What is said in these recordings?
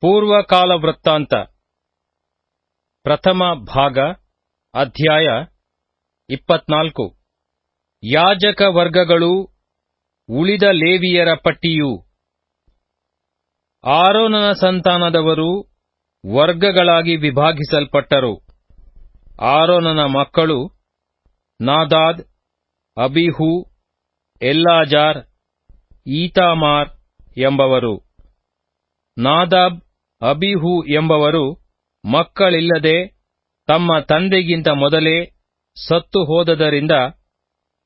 ಪೂರ್ವಕಾಲ ವೃತ್ತಾಂತ ಪ್ರಥಮ ಭಾಗ, ಅಧ್ಯಾಯ ಇಪ್ಪತ್ನಾಲ್ಕು. ಯಾಜಕ ವರ್ಗಗಳು ಉಳಿದ ಲೇವಿಯರ ಪಟ್ಟಿಯು. ಆರೋನನ ಸಂತಾನದವರು ವರ್ಗಗಳಾಗಿ ವಿಭಾಗಿಸಲ್ಪಟ್ಟರು. ಆರೋನನ ಮಕ್ಕಳು ನಾದಾದ್, ಅಬಿಹು, ಎಲ್ಲಾಜಾರ್, ಈತಾಮಾರ್ ಎಂಬವರು. ನಾದಾಬ್ ಅಬಿಹು ಎಂಬವರು ಮಕ್ಕಳಿಲ್ಲದೆ ತಮ್ಮ ತಂದೆಗಿಂತ ಮೊದಲೇ ಸತ್ತು ಹೋದದರಿಂದ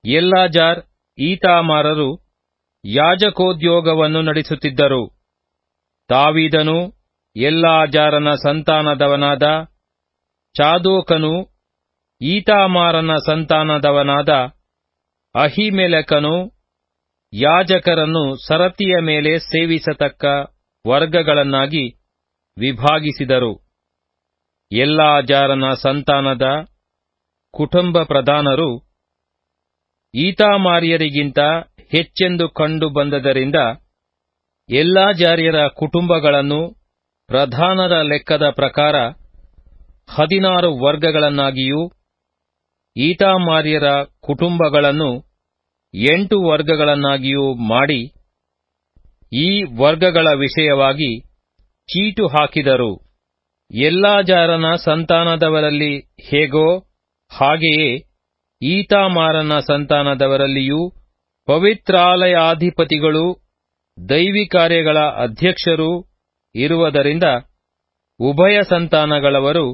ಎಲ್ಲಾಜಾರ್ ಈತಾಮಾರರು ಯಾಜಕೋದ್ಯೋಗವನ್ನು ನಡೆಸುತ್ತಿದ್ದರು. ತಾವೀದನು ಎಲ್ಲಾಜಾರನ ಸಂತಾನದವನಾದ, ಚಾದೋಕನು ಈತಾಮಾರನ ಸಂತಾನದವನಾದ, ಅಹಿಮೆಲೆಕನು ಯಾಜಕರನ್ನು ಸರತಿಯ ಮೇಲೆ ಸೇವಿಸತಕ್ಕ ವರ್ಗಗಳನ್ನಾಗಿ ವಿಭಾಗಿಸಿದರು. ಎಲ್ಲಾಜಾರನ ಸಂತಾನದ ಕುಟುಂಬ ಪ್ರಧಾನರು ಈತಾಮಾರ್ಯರಿಗಿಂತ ಹೆಚ್ಚೆಂದು ಕಂಡು ಬಂದದರಿಂದ ಎಲ್ಲಾಜಾರ್ಯರ ಕುಟುಂಬಗಳನ್ನು ಪ್ರಧಾನರ ಲೆಕ್ಕದ ಪ್ರಕಾರ ಹದಿನಾರು ವರ್ಗಗಳನ್ನಾಗಿಯೂ ಈತಾಮಾರ್ಯರ ಕುಟುಂಬಗಳನ್ನು ಎಂಟು ವರ್ಗಗಳನ್ನಾಗಿಯೂ ಮಾಡಿ ಈ ವರ್ಗಗಳ ವಿಷಯವಾಗಿ ಚೀಟು ಹಾಕಿದರು. ಎಲ್ಲಾಜಾರನ ಸಂತಾನದವರಲ್ಲಿ ಹೇಗೋ ಹಾಗೆಯೇ ಈತಾಮಾರನ ಸಂತಾನದವರಲ್ಲಿಯೂ ಪವಿತ್ರಾಲಯಾಧಿಪತಿಗಳು, ದೈವಿಕಾರ್ಯಗಳ ಅಧ್ಯಕ್ಷರು ಇರುವುದರಿಂದ ಉಭಯ ಸಂತಾನಗಳವರು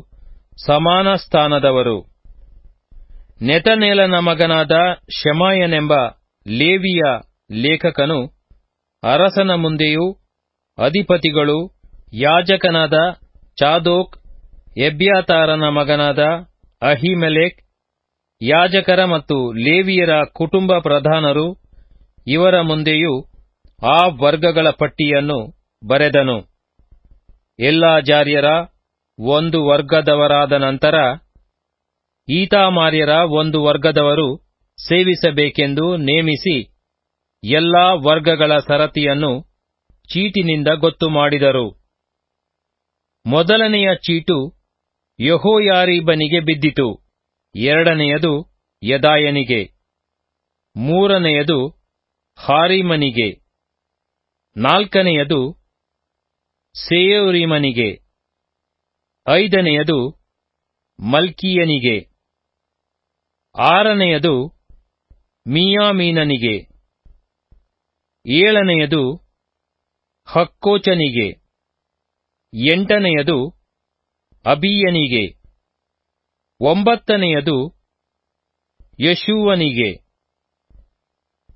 ಸಮಾನ ಸ್ಥಾನದವರು. ನೆತನೇಲನ ಮಗನಾದ ಶಮಾಯನೆಂಬ ಲೇವಿಯ ಲೇಖಕನು ಅರಸನ ಮುಂದೆಯೂ ಅಧಿಪತಿಗಳು ಯಾಜಕನಾದ ಚಾದೋಕ್, ಎಬ್ಯಾತಾರನ ಮಗನಾದ ಅಹಿಮೆಲೆಕ್, ಯಾಜಕರ ಮತ್ತು ಲೇವಿಯರ ಕುಟುಂಬ ಪ್ರಧಾನರು ಇವರ ಮುಂದೆಯೂ ಆ ವರ್ಗಗಳ ಪಟ್ಟಿಯನ್ನು ಬರೆದನು. ಎಲ್ಲಾ ಜಾರ್ಯರ ಒಂದು ವರ್ಗದವರಾದ ನಂತರ ಈತಾಮಾರ್ಯರ ಒಂದು ವರ್ಗದವರು ಸೇವಿಸಬೇಕೆಂದು ನೇಮಿಸಿ ಎಲ್ಲಾ ವರ್ಗಗಳ ಸರತಿಯನ್ನು ಚೀಟಿನಿಂದ ಗೊತ್ತು ಮಾಡಿದರು. ಮೊದಲನೆಯ ಚೀಟು ಯಹೋಯಾರೀಬನಿಗೆ ಬಿದ್ದಿತು. ಎರಡನೆಯದು ಯದಾಯನಿಗೆ. ಮೂರನೆಯದು ಹಾರಿಮನಿಗೆ. ನಾಲ್ಕನೆಯದು ಸೇಯೋರಿಮನಿಗೆ. ಐದನೆಯದು ಮಲ್ಕೀಯನಿಗೆ. ಆರನೆಯದು ಮಿಯಾಮೀನನಿಗೆ. ಏಳನೆಯದು ಹಕ್ಕೋಚನಿಗೆ. ಎಂಟನೆಯದು ಅಬೀಯನಿಗೆ ಒಂಬತ್ತನೆಯದು ಯಶುವನಿಗೆ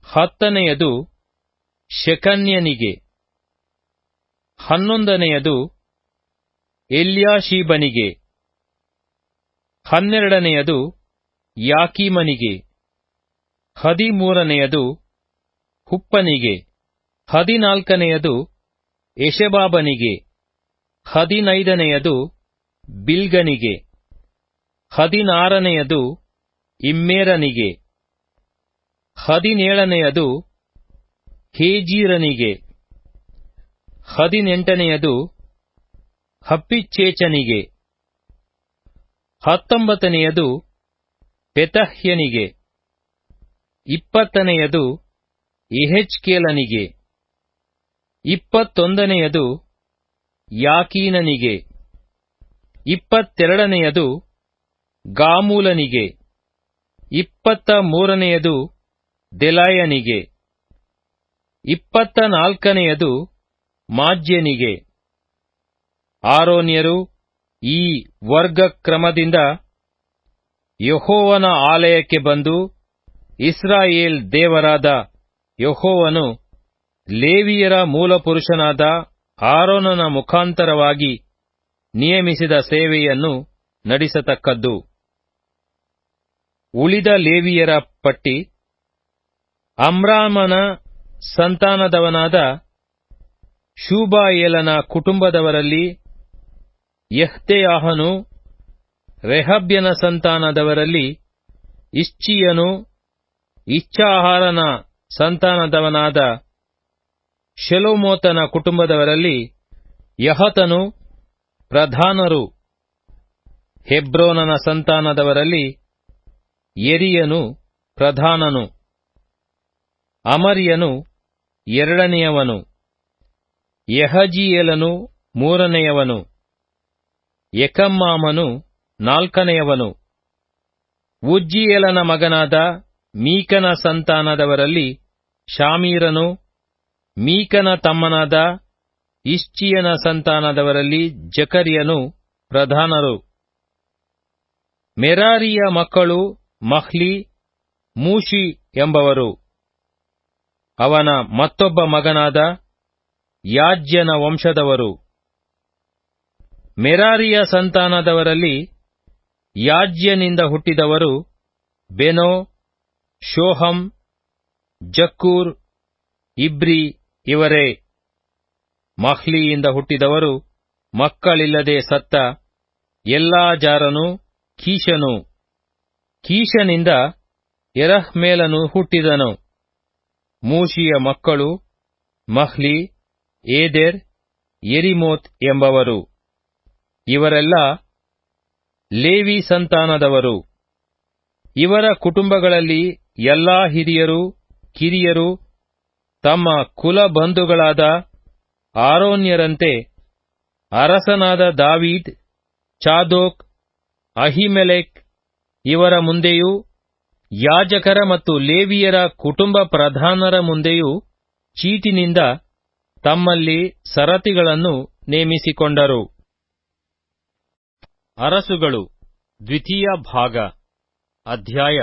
ಹತ್ತನೆಯದು ಶಕನ್ಯನಿಗೆ. ಹನ್ನೊಂದನೆಯದು ಎಲ್ಯಾಶೀಬನಿಗೆ ಹನ್ನೆರಡನೆಯದು ಯಾಕೀಮನಿಗೆ. ಹದಿಮೂರನೆಯದು ಹುಪ್ಪನಿಗೆ. ಹದಿನಾಲ್ಕನೆಯದು ಯಶಬಾಬನಿಗೆ. ಹದಿನೈದನೆಯದು ಬಿಲ್ಗನಿಗೆ. ಹದಿನಾರನೆಯದು ಇಮ್ಮೇರನಿಗೆ. ಹದಿನೇಳನೆಯದು ಹೇಜೀರನಿಗೆ. ಹದಿನೆಂಟನೆಯದು ಹಪ್ಪಿಚೇಚನಿಗೆ ಹತ್ತೊಂಬತ್ತನೆಯದು ಪೆತಹ್ಯನಿಗೆ. ಇಪ್ಪತ್ತನೆಯದು ಇಹೆಚ್ಕೇಲನಿಗೆ. ಇಪ್ಪತ್ತೊಂದನೆಯದು ಯಾಕೀನನಿಗೆ. ಇಪ್ಪತ್ತೆರಡನೆಯದು ಗಾಮೂಲನಿಗೆ. ಇಪ್ಪತ್ತ ಮೂರನೆಯದು ದೆಲಾಯನಿಗೆ. ಇಪ್ಪತ್ತ ನಾಲ್ಕನೆಯದು ಮಾಜ್ಯನಿಗೆ. ಆರೋನ್ಯರು ಈ ವರ್ಗ ಕ್ರಮದಿಂದ ಯಹೋವನ ಆಲಯಕ್ಕೆ ಬಂದು ಇಸ್ರಾಯೇಲ್ ದೇವರಾದ ಯಹೋವನು ಲೇವಿಯರ ಮೂಲಪುರುಷನಾದ ಆರೋನನ ಮುಖಾಂತರವಾಗಿ ನಿಯಮಿಸಿದ ಸೇವೆಯನ್ನು ನಡೆಸತಕ್ಕದ್ದು. ಉಳಿದ ಲೇವಿಯರ ಪಟ್ಟಿ ಅಮ್ರಾಮನ ಸಂತಾನದವನಾದ ಶೂಬಾಯೇಲನ ಕುಟುಂಬದವರಲ್ಲಿ ಯಹ್ತೆಯಾಹನು, ರೆಹಬ್ಯನ ಸಂತಾನದವರಲ್ಲಿ ಇಶ್ಚಿಯನು ಇಚ್ಛಾಹಾರನ ಸಂತಾನದವನಾದ ಶೆಲೋಮೋತನ ಕುಟುಂಬದವರಲ್ಲಿ ಯಹತನು ಪ್ರಧಾನರು. ಹೆಬ್ರೋನನ ಸಂತಾನದವರಲ್ಲಿ ಎರಿಯನು ಪ್ರಧಾನನು. ಅಮರಿಯನು ಎರಡನೆಯವನು. ಯಹಜಿಯೇಲನು ಮೂರನೆಯವನು. ಯಕಮ್ಮಾಮನು ನಾಲ್ಕನೆಯವನು. ಉಜ್ಜಿಯೇಲನ ಮಗನಾದ ಮೀಕನ ಸಂತಾನದವರಲ್ಲಿ ಶಾಮೀರನು ಮೀಕನ ತಮ್ಮನಾದ ಇಶ್ಚಿಯನ ಸಂತಾನದವರಲ್ಲಿ ಜಕರಿಯನು ಪ್ರಧಾನರು. ಮೆರಾರಿಯ ಮಕ್ಕಳು ಮಹ್ಲಿ ಮೂಷಿ ಎಂಬವರು. ಅವನ ಮತ್ತೊಬ್ಬ ಮಗನಾದ ಯಾಜ್ಯನ ವಂಶದವರು. ಮೆರಾರಿಯ ಸಂತಾನದವರಲ್ಲಿ ಯಾಜ್ಯನಿಂದ ಹುಟ್ಟಿದವರು ಬೆನೋ, ಶೋಹಂ, ಜಕ್ಕೂರ್, ಇಬ್ರಿ ಇವರೇ ಮಹ್ಲಿಯಿಂದ ಹುಟ್ಟಿದವರು, ಮಕ್ಕಳಿಲ್ಲದೆ ಸತ್ತ ಎಲ್ಲಾಜಾರನು ಕೀಶನು ಕೀಶನಿಂದ ಎರಹ್ಮೇಲನು ಹುಟ್ಟಿದನು. ಮೂಷಿಯ ಮಕ್ಕಳು ಮಹ್ಲಿ, ಏದೆರ್, ಎರಿಮೋತ್ ಎಂಬವರು. ಇವರೆಲ್ಲ ಲೇವಿ ಸಂತಾನದವರು. ಇವರ ಕುಟುಂಬಗಳಲ್ಲಿ ಎಲ್ಲಾ ಹಿರಿಯರು, ಕಿರಿಯರು ತಮ್ಮ ಕುಲ ಬಂಧುಗಳಾದ ಆರೋನ್ಯರಂತೆ ಅರಸನಾದ ದಾವೀದ್, ಚಾದೋಕ್, ಅಹಿಮೆಲೆಕ್ ಇವರ ಮುಂದೆಯೂ, ಯಾಜಕರ ಮತ್ತು ಲೇವಿಯರ ಕುಟುಂಬ ಪ್ರಧಾನರ ಮುಂದೆಯೂ ಚೀಟಿನಿಂದ ತಮ್ಮಲ್ಲಿ ಸರತಿಗಳನ್ನು ನೇಮಿಸಿಕೊಂಡರು. ಅರಸುಗಳು, ದ್ವಿತೀಯ ಭಾಗ, ಅಧ್ಯಾಯ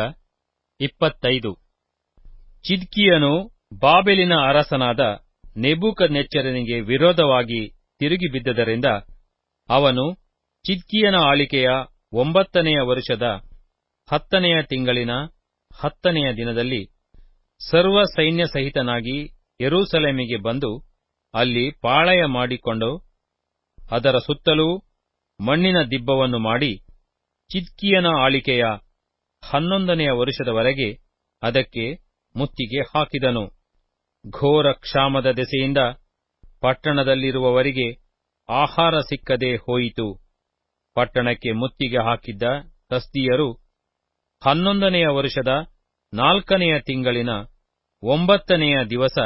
ಇಪ್ಪತ್ತೈದು. ಚಿದ್ಕಿಯನು ಬಾಬೆಲಿನ ಅರಸನಾದ ನೆಬೂಕದ್ನೆಚ್ಚರನಿಗೆ ವಿರೋಧವಾಗಿ ತಿರುಗಿ ಬಿದ್ದದರಿಂದ ಅವನು ಚಿದ್ಕಿಯನ ಆಳಿಕೆಯ ಒಂಬತ್ತನೆಯ ವರುಷದ ಹತ್ತನೆಯ ತಿಂಗಳಿನ ಹತ್ತನೆಯ ದಿನದಲ್ಲಿ ಸರ್ವ ಸೈನ್ಯ ಸಹಿತನಾಗಿ ಯರೂಸಲೇಮಿಗೆ ಬಂದು ಅಲ್ಲಿ ಪಾಳಯ ಮಾಡಿಕೊಂಡು ಅದರ ಸುತ್ತಲೂ ಮಣ್ಣಿನ ದಿಬ್ಬವನ್ನು ಮಾಡಿ ಚಿದ್ಕಿಯನ ಆಳಿಕೆಯ ಹನ್ನೊಂದನೆಯ ವರುಷದವರೆಗೆ ಅದಕ್ಕೆ ಮುತ್ತಿಗೆ ಹಾಕಿದನು. ಘೋರ ಕ್ಷಾಮದ ದೆಸೆಯಿಂದ ಪಟ್ಟಣದಲ್ಲಿರುವವರಿಗೆ ಆಹಾರ ಸಿಕ್ಕದೆ ಹೋಯಿತು. ಪಟ್ಟಣಕ್ಕೆ ಮುತ್ತಿಗೆ ಹಾಕಿದ್ದ ತಸ್ತಿಯರು ಹನ್ನೊಂದನೆಯ ವರುಷದ ನಾಲ್ಕನೆಯ ತಿಂಗಳಿನ ಒಂಬತ್ತನೆಯ ದಿವಸ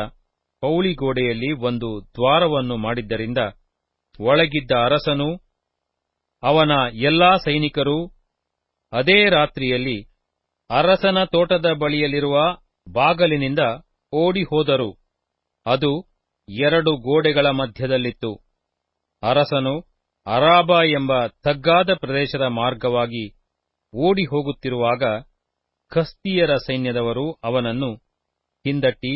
ಪೌಳಿಗೋಡೆಯಲ್ಲಿ ಒಂದು ದ್ವಾರವನ್ನು ಮಾಡಿದ್ದರಿಂದ ಒಳಗಿದ್ದ ಅರಸನು ಅವನ ಎಲ್ಲಾ ಸೈನಿಕರೂ ಅದೇ ರಾತ್ರಿಯಲ್ಲಿ ಅರಸನ ತೋಟದ ಬಳಿಯಲ್ಲಿರುವ ಬಾಗಲಿನಿಂದ ಓಡಿ ಹೋದರು ಅದು ಎರಡು ಗೋಡೆಗಳ ಮಧ್ಯದಲ್ಲಿತ್ತು. ಅರಸನು ಅರಾಬ ಎಂಬ ತಗ್ಗಾದ ಪ್ರದೇಶದ ಮಾರ್ಗವಾಗಿ ಓಡಿ ಹೋಗುತ್ತಿರುವಾಗ ಕಸ್ತಿಯರ ಸೈನ್ಯದವರು ಅವನನ್ನು ಹಿಂದಟ್ಟಿ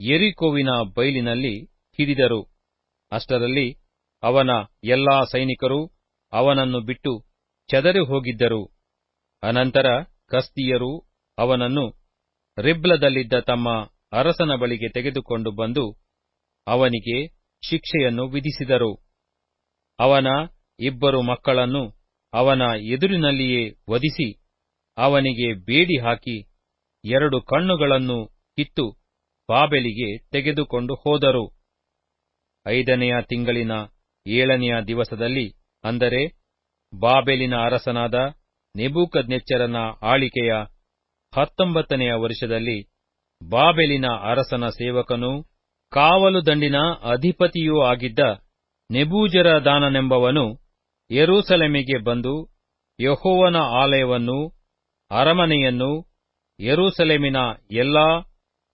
ಎರಿಕೋವಿನ ಬೈಲಿನಲ್ಲಿ ಹಿಡಿದರು. ಅಷ್ಟರಲ್ಲಿ ಅವನ ಎಲ್ಲಾ ಸೈನಿಕರು ಅವನನ್ನು ಬಿಟ್ಟು ಚದರಿ ಹೋಗಿದ್ದರು. ಅನಂತರ ಕಸ್ತಿಯರು ಅವನನ್ನು ರಿಬ್ಲದಲ್ಲಿದ್ದ ತಮ್ಮ ಅರಸನ ಬಳಿಗೆ ತೆಗೆದುಕೊಂಡು ಬಂದು ಅವನಿಗೆ ಶಿಕ್ಷೆಯನ್ನು ವಿಧಿಸಿದರು. ಅವನ ಇಬ್ಬರು ಮಕ್ಕಳನ್ನು ಅವನ ಎದುರಿನಲ್ಲಿಯೇ ವಧಿಸಿ ಅವನಿಗೆ ಬೇಡಿ ಹಾಕಿ ಎರಡು ಕಣ್ಣುಗಳನ್ನು ಕಿತ್ತು ಬಾಬೆಲಿಗೆ ತೆಗೆದುಕೊಂಡು ಹೋದರು. ಐದನೆಯ ತಿಂಗಳಿನ ಏಳನೆಯ ದಿವಸದಲ್ಲಿ ಅಂದರೆ ಬಾಬೆಲಿನ ಅರಸನಾದ ನೆಬೂಕದ್ನೆಚ್ಚರನ ಆಳಿಕೆಯ ಹತ್ತೊಂಬತ್ತನೆಯ ವರ್ಷದಲ್ಲಿ ಬಾಬೆಲಿನ ಅರಸನ ಸೇವಕನೂ ಕಾವಲು ದಂಡಿನ ಅಧಿಪತಿಯೂ ಆಗಿದ್ದ ನೆಬೂಜರದಾನನೆಂಬವನು ಯೆರೂಸಲೇಮಿಗೆ ಬಂದು ಯಹೋವನ ಆಲಯವನ್ನೂ ಅರಮನೆಯನ್ನೂ ಯೆರೂಸಲೇಮಿನ ಎಲ್ಲಾ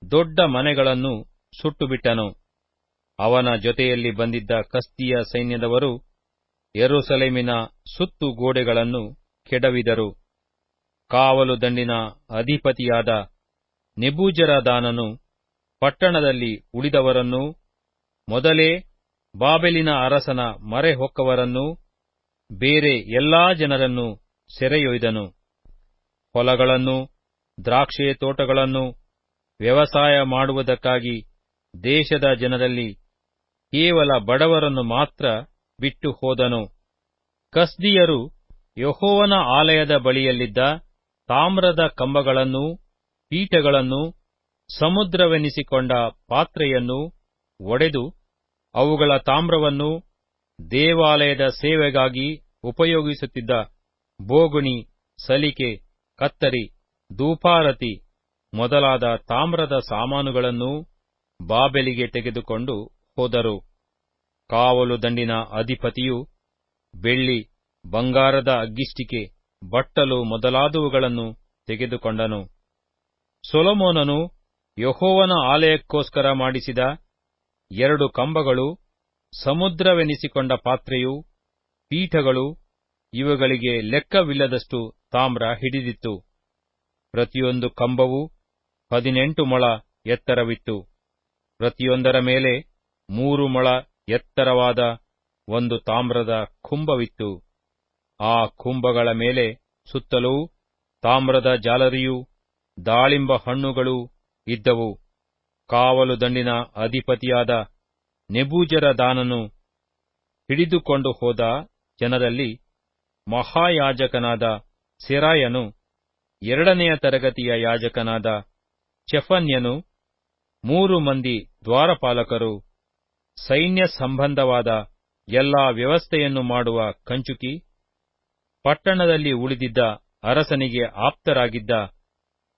ದೊಡ್ಡ ಮನೆಗಳನ್ನು ಸುಟ್ಟುಬಿಟ್ಟನು. ಅವನ ಜೊತೆಯಲ್ಲಿ ಬಂದಿದ್ದ ಕಸ್ತಿಯ ಸೈನ್ಯದವರು ಯೆರೂಸಲೇಮಿನ ಸುತ್ತು ಗೋಡೆಗಳನ್ನು ಕೆಡವಿದರು. ಕಾವಲು ದಂಡಿನ ಅಧಿಪತಿಯಾದ ನೆಬೂಜರದಾನನು ಪಟ್ಟಣದಲ್ಲಿ ಉಳಿದವರನ್ನೂ, ಮೊದಲೇ ಬಾಬೆಲಿನ ಅರಸನ ಮರೆಹೊಕ್ಕವರನ್ನೂ, ಬೇರೆ ಎಲ್ಲಾ ಜನರನ್ನು ಸೆರೆಯೊಯ್ದನು. ಹೊಲಗಳನ್ನು ದ್ರಾಕ್ಷೆ ತೋಟಗಳನ್ನು ವ್ಯವಸಾಯ ಮಾಡುವುದಕ್ಕಾಗಿ ದೇಶದ ಜನರಲ್ಲಿ ಕೇವಲ ಬಡವರನ್ನು ಮಾತ್ರ ಬಿಟ್ಟು ಹೋದನು. ಕಸ್ದಿಯರು ಯಹೋವನ ಆಲಯದ ಬಳಿಯಲ್ಲಿದ್ದ ತಾಮ್ರದ ಕಂಬಗಳನ್ನೂ ಪೀಠಗಳನ್ನು ಸಮುದ್ರವೆನಿಸಿಕೊಂಡ ಪಾತ್ರೆಯನ್ನು ಒಡೆದು ಅವುಗಳ ತಾಮ್ರವನ್ನು ದೇವಾಲಯದ ಸೇವೆಗಾಗಿ ಉಪಯೋಗಿಸುತ್ತಿದ್ದ ಬೋಗುಣಿ, ಸಲಿಕೆ, ಕತ್ತರಿ, ಧೂಪಾರತಿ ಮೊದಲಾದ ತಾಮ್ರದ ಸಾಮಾನುಗಳನ್ನು ಬಾಬೆಲಿಗೆ ತೆಗೆದುಕೊಂಡು ಹೋದರು. ಕಾವಲು ದಂಡಿನ ಅಧಿಪತಿಯು ಬೆಳ್ಳಿ, ಬಂಗಾರದ ಅಗ್ಗಿಷ್ಟಿಕೆ, ಬಟ್ಟಲು ಮೊದಲಾದವುಗಳನ್ನು ತೆಗೆದುಕೊಂಡನು. ಸೊಲೊಮೋನನು ಯಹೋವನ ಆಲಯಕ್ಕೋಸ್ಕರ ಮಾಡಿಸಿದ ಎರಡು ಕಂಬಗಳು, ಸಮುದ್ರವೆನಿಸಿಕೊಂಡ ಪಾತ್ರೆಯು, ಪೀಠಗಳು, ಇವುಗಳಿಗೆ ಲೆಕ್ಕವಿಲ್ಲದಷ್ಟು ತಾಮ್ರ ಹಿಡಿದಿತ್ತು. ಪ್ರತಿಯೊಂದು ಕಂಬವು ಹದಿನೆಂಟು ಮೊಳ ಎತ್ತರವಿತ್ತು. ಪ್ರತಿಯೊಂದರ ಮೇಲೆ ಮೂರು ಮೊಳ ಎತ್ತರವಾದ ಒಂದು ತಾಮ್ರದ ಕುಂಭವಿತ್ತು ಆ ಕುಂಭಗಳ ಮೇಲೆ ಸುತ್ತಲೂ ತಾಮ್ರದ ಜಾಲರಿಯೂ ದಾಳಿಂಬ ಹಣ್ಣುಗಳು ಇದ್ದವು. ಕಾವಲು ದಂಡಿನ ಅಧಿಪತಿಯಾದ ನೆಬೂಜರ ದಾನನು ಹಿಡಿದುಕೊಂಡು ಹೋದ ಜನರಲ್ಲಿ ಮಹಾಯಾಜಕನಾದ ಸೆರಾಯನು, ಎರಡನೆಯ ತರಗತಿಯ ಯಾಜಕನಾದ ಚೆಫನ್ಯನು, ಮೂರು ಮಂದಿ ದ್ವಾರಪಾಲಕರು, ಸೈನ್ಯ ಸಂಬಂಧವಾದ ಎಲ್ಲಾ ವ್ಯವಸ್ಥೆಯನ್ನು ಮಾಡುವ ಕಂಚುಕಿ, ಪಟ್ಟಣದಲ್ಲಿ ಉಳಿದಿದ್ದ ಅರಸನಿಗೆ ಆಪ್ತರಾಗಿದ್ದ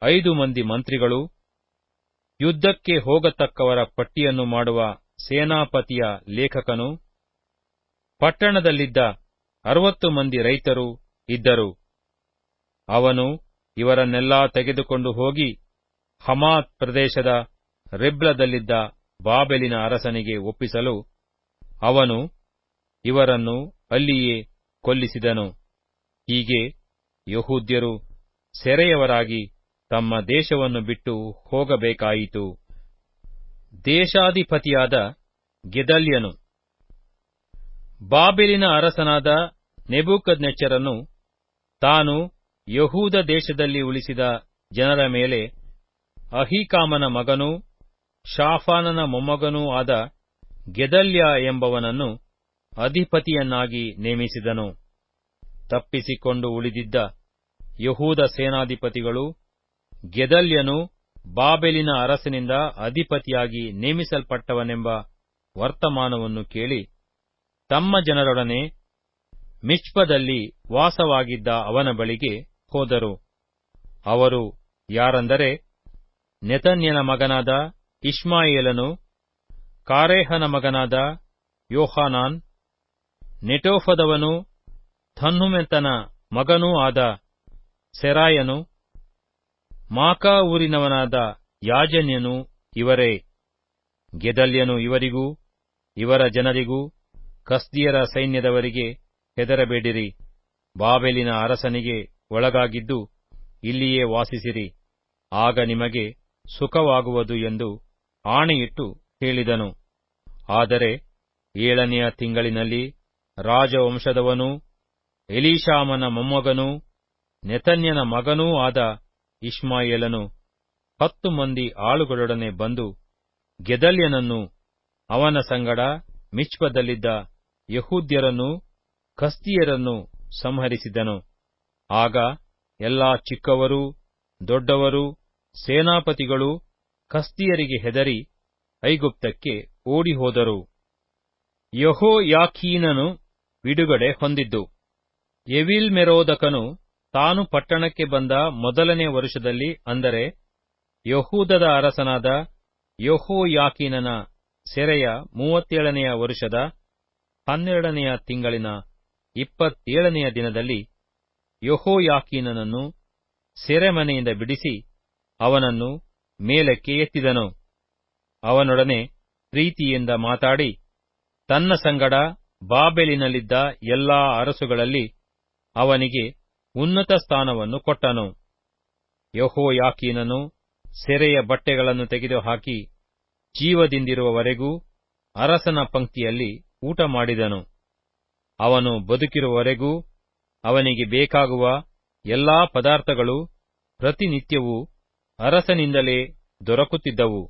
ಐದು ಮಂದಿ ಮಂತ್ರಿಗಳು ಯುದ್ಧಕ್ಕೆ ಹೋಗತಕ್ಕವರ ಪಟ್ಟಿಯನ್ನು ಮಾಡುವ ಸೇನಾಪತಿಯ ಲೇಖಕನು, ಪಟ್ಟಣದಲ್ಲಿದ್ದ ಅರವತ್ತು ಮಂದಿ ರೈತರು ಇದ್ದರು. ಅವನು ಇವರನ್ನೆಲ್ಲಾ ತೆಗೆದುಕೊಂಡು ಹೋಗಿ ಹಮಾತ್ ಪ್ರದೇಶದ ರಿಬ್ಲದಲ್ಲಿದ್ದ ಬಾಬೆಲಿನ ಅರಸನಿಗೆ ಒಪ್ಪಿಸಲು ಅವನು ಇವರನ್ನು ಅಲ್ಲಿಯೇ ಕೊಲ್ಲಿಸಿದನು. ಹೀಗೆ ಯಹೂದ್ಯರು ಸೆರೆಯವರಾಗಿ ತಮ್ಮ ದೇಶವನ್ನು ಬಿಟ್ಟು ಹೋಗಬೇಕಾಯಿತು. ದೇಶಾಧಿಪತಿಯಾದ ಗೆದಲ್ಯನು. ಬಾಬೆಲಿನ ಅರಸನಾದ ನೆಬೂಕದ್ನೆಚ್ಚರನು ತಾನು ಯಹೂದ ದೇಶದಲ್ಲಿ ಉಳಿಸಿದ ಜನರ ಮೇಲೆ ಅಹಿಕಾಮನ ಮಗನೂ ಶಾಫಾನನ ಮೊಮ್ಮಗನೂ ಆದ ಗೆದಲ್ಯ ಎಂಬವನನ್ನು ಅಧಿಪತಿಯನ್ನಾಗಿ ನೇಮಿಸಿದನು. ತಪ್ಪಿಸಿಕೊಂಡು ಉಳಿದಿದ್ದ ಯಹೂದ ಸೇನಾಧಿಪತಿಗಳು ಗೆದಲ್ಯನು ಬಾಬೆಲಿನ ಅರಸನಿಂದ ಅಧಿಪತಿಯಾಗಿ ನೇಮಿಸಲ್ಪಟ್ಟವನೆಂಬ ವರ್ತಮಾನವನ್ನು ಕೇಳಿ ತಮ್ಮ ಜನರೊಡನೆ ಮಿಚ್ಪದಲ್ಲಿ ವಾಸವಾಗಿದ್ದ ಅವನ ಬಳಿಗೆ ಹೋದರು. ಅವರು ಯಾರಂದರೆ ನೆತನ್ಯನ ಮಗನಾದ ಇಷ್ಮಾಯೇಲನು, ಕಾರೇಹನ ಮಗನಾದ ಯೋಹಾನಾನ್, ನೆಟೋಫದವನು ಥನ್ಹುಮೆತನ ಮಗನೂ ಆದ ಸೆರಾಯನು ಮಾಕಾ ಊರಿನವನಾದ ಯಾಜನ್ಯನು ಇವರೇ. ಗೆದಲ್ಯನು ಇವರಿಗೂ, ಇವರ ಜನರಿಗೂ, ಕಸ್ದಿಯರ ಸೈನ್ಯದವರಿಗೆ ಹೆದರಬೇಡಿರಿ. ಬಾಬೆಲಿನ ಅರಸನಿಗೆ ಒಳಗಾಗಿದ್ದು ಇಲ್ಲಿಯೇ ವಾಸಿಸಿರಿ. ಆಗ ನಿಮಗೆ ಸುಖವಾಗುವುದು ಎಂದು ಆಣೆಯಿಟ್ಟು ಹೇಳಿದನು. ಆದರೆ ಏಳನೆಯ ತಿಂಗಳಿನಲ್ಲಿ ರಾಜವಂಶದವನೂ ಎಲೀಶಾಮನ ಮೊಮ್ಮಗನೂ, ನೆತನ್ಯನ ಮಗನೂ ಆದ ಇಷ್ಮಾಯೇಲನು ಹತ್ತು ಮಂದಿ ಆಳುಗಳೊಡನೆ ಬಂದು ಗೆದಲ್ಯನನ್ನು, ಅವನ ಸಂಗಡ ಮಿಚ್ಪದಲ್ಲಿದ್ದ ಯಹೂದ್ಯರನ್ನು ಖಸ್ತಿಯರನ್ನು ಸಂಹರಿಸಿದನು. ಆಗ ಎಲ್ಲಾ ಚಿಕ್ಕವರು ದೊಡ್ಡವರು ಸೇನಾಪತಿಗಳು ಕಸ್ತಿಯರಿಗೆ ಹೆದರಿ ಐಗುಪ್ತಕ್ಕೆ ಓಡಿಹೋದರು. ಯಹೋಯಾಖೀನನು ಬಿಡುಗಡೆ ಹೊಂದಿದ್ದು. ಎವಿಲ್ ಮೆರೋದಕನು ತಾನು ಪಟ್ಟಣಕ್ಕೆ ಬಂದ ಮೊದಲನೇ ವರುಷದಲ್ಲಿ ಅಂದರೆ ಯಹೂದದ ಅರಸನಾದ ಯಹೋಯಾಕೀನನ ಸೆರೆಯ ಮೂವತ್ತೇಳನೆಯ ವರುಷದ ಹನ್ನೆರಡನೆಯ ತಿಂಗಳಿನ ಇಪ್ಪತ್ತೇಳನೆಯ ದಿನದಲ್ಲಿ ಯಹೋಯಾಕೀನನನ್ನು ಸೆರೆಮನೆಯಿಂದ ಬಿಡಿಸಿ ಅವನನ್ನು ಮೇಲಕ್ಕೆ ಎತ್ತಿದನು. ಅವನೊಡನೆ ಪ್ರೀತಿಯಿಂದ ಮಾತಾಡಿ, ತನ್ನ ಸಂಗಡ ಬಾಬೆಲಿನಲ್ಲಿದ್ದ ಎಲ್ಲಾ ಅರಸುಗಳಲ್ಲಿ ಅವನಿಗೆ ಉನ್ನತ ಸ್ಥಾನವನ್ನು ಕೊಟ್ಟನು. ಯಹೋಯಾಕೀನನು ಸೆರೆಯ ಬಟ್ಟೆಗಳನ್ನು ತೆಗೆದುಹಾಕಿ ಜೀವದಿಂದಿರುವವರೆಗೂ ಅರಸನ ಪಂಕ್ತಿಯಲ್ಲಿ ಊಟ ಮಾಡಿದನು ಅವನು ಬದುಕಿರುವವರೆಗೂ ಅವನಿಗೆ ಬೇಕಾಗುವ ಎಲ್ಲಾ ಪದಾರ್ಥಗಳು ಪ್ರತಿನಿತ್ಯವೂ ಅರಸನಿಂದಲೇ ದೊರಕುತ್ತಿದ್ದವು.